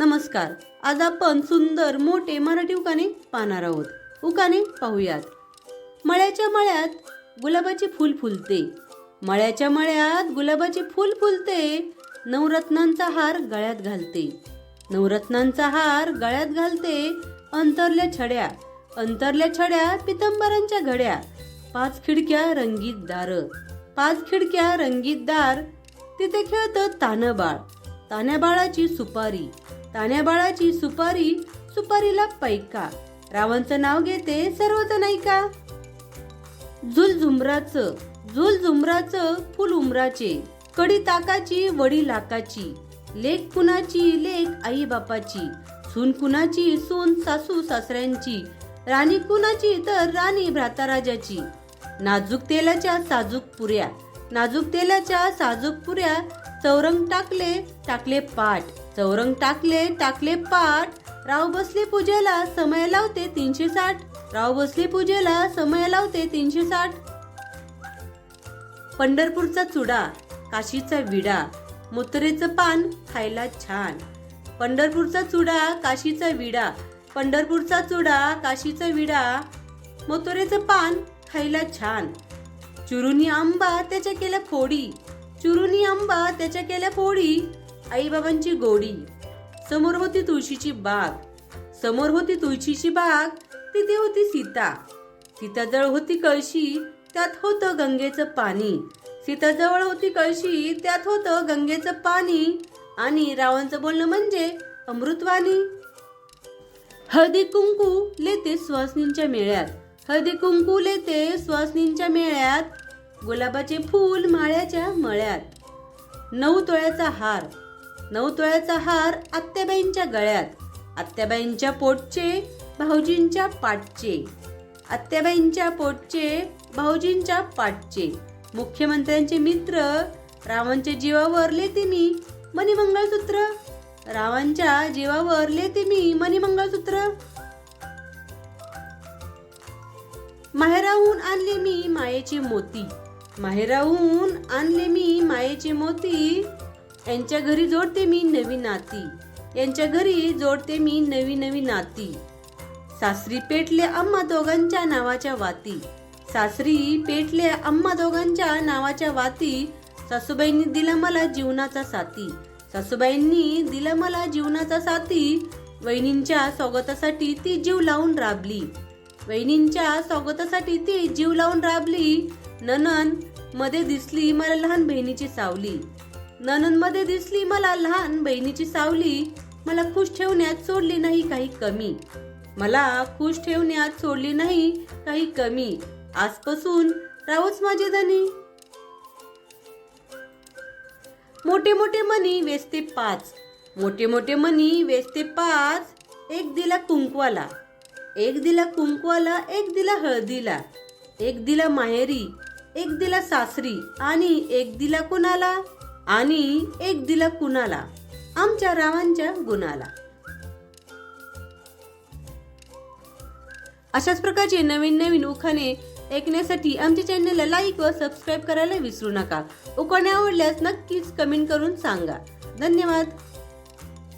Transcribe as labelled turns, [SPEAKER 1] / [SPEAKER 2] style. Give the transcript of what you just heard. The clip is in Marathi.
[SPEAKER 1] नमस्कार. आज आपण सुंदर मोठे मराठी उकाने पाहणार आहोत. उकाने पाहूयात. मळ्याच्या मळ्यात गुलाबाचे फूल फुलते. मळ्याच्या मळ्यात गुलाबाचे फूल फुलते. नवरत्नांचा हार गळ्यात घालते. नवरत्नांचा हार गळ्यात घालते अंतरल्या छड्या. अंतरल्या छड्या पितंबरांच्या घड्या. पाच खिडक्या रंगीत दार. पाच खिडक्या रंगीत दार. तिथे खेळतं तानबाळ. तान्या बाळाची सुपारी. तान्या बाळाची सुपारी सुपारीला पैका. रावांचं नाव घेते सर्वच नाही का? झुल झुमराचं झुल झुमराचं फुल उमराचे. कडी ताकाची वडी लाकाची. लेख कुणाची लेख आई बापाची सून कुणाची सून सासू सासऱ्यांची. राणी कुणाची तर राणी भ्राताराजाची. नाजूक तेलाच्या साजूक पुऱ्या. नाजूक तेलाच्या साजूक पुऱ्या. चौरंग टाकले टाकले पाठ. चौरंग टाकले टाकले पाठ. राव बसले पूजेला समय लावते तीनशे साठ. राव बसले पूजेला समय लावते तीनशे साठ. पंढरपूरचा चुडा काशीचा विडा मुत्रेचं पान खायला छान. पंढरपूरचा चुडा काशीचा विडा पंढरपूरचा चुडा काशीचा विडा मोतोरेचं पान खायला छान. चुरुनी आंबा त्याच्या केल्या फोडी चुरुनी आंबा त्याच्या केल्या फोडी. आईबाबांची गोडी समोर होती तुळशीची बाग समोर होती तुळशीची बाग तिथे होती सीता. सीताजवळ होती कळशी त्यात होतं गंगेचं पाणी. सीताजवळ होती कळशी त्यात होतं गंगेचं पाणी. आणि रावांचं बोलणं म्हणजे अमृतवाणी. हळदी कुंकू लेते सुवासनींच्या मेळ्यात. हळदी कुंकू लेते सुवासनींच्या मेळ्यात. गुलाबाचे फूल माळ्याच्या मळ्यात. नऊ तोळ्याचा हार. नऊतवळ्याचा हार आत्याबाईंच्या गळ्यात आत्याबाईंच्या पोटचे भाऊजींच्या पाठचे. आत्याबाईंच्या पोटचे भाऊजींच्या पाठचे. मुख्यमंत्र्यांचे मित्र रावांच्या जीवावर लेते मी मणिमंगळसूत्र. रावांच्या जीवावर लेते मी मणिमंगळसूत्र. माहेराहून आणले मी मायेचे मोती. माहेराहून आणले मी मायेचे मोती. यांच्या घरी जोडते मी नवी नाती. यांच्या घरी जोडते मी नवी नवी नाती. सासरी पेटले अम्मा दोघांच्या नावाच्या वाती. सासरी पेटले अम्मा दोघांच्या नावाच्या वाती. सासूबाईंनी दिला मला जीवनाचा साथी. सासूबाईंनी दिला मला जीवनाचा साथी. वहिनींच्या स्वागतासाठी ती जीव लावून राबली. वहिनींच्या स्वागतासाठी ती जीव लावून राबली. नननमध्ये दिसली मला लहान बहिणीची सावली. नणनमध्ये दिसली मला लहान बहिणीची सावली. मला खुश ठेवण्यात सोडली नाही काही कमी. मला खुश ठेवण्यात सोडली नाही काही कमी. आजपासून राहूच माझे धनी. मोठे मोठे मनी वेचते पाच. मोठे मोठे मनी वेचते पाच. एक दिला कुंकवाला. एक दिला कुंकवाला एक दिला हळदीला. एक दिला माहेरी एक दिला सासरी आणि एक दिला कुणाला? आणि एक दिला कुणाला? आमच्या रावांच्या गुणाला. अशाच प्रकारचे नवीन नवीन उखाणे ऐकण्यासाठी आमच्या चॅनलला लाईक व सबस्क्राईब करायला विसरू नका. उखाणे आवडल्यास नक्कीच कमेंट करून सांगा. धन्यवाद.